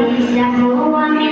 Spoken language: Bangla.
হাদিস রাখো আমি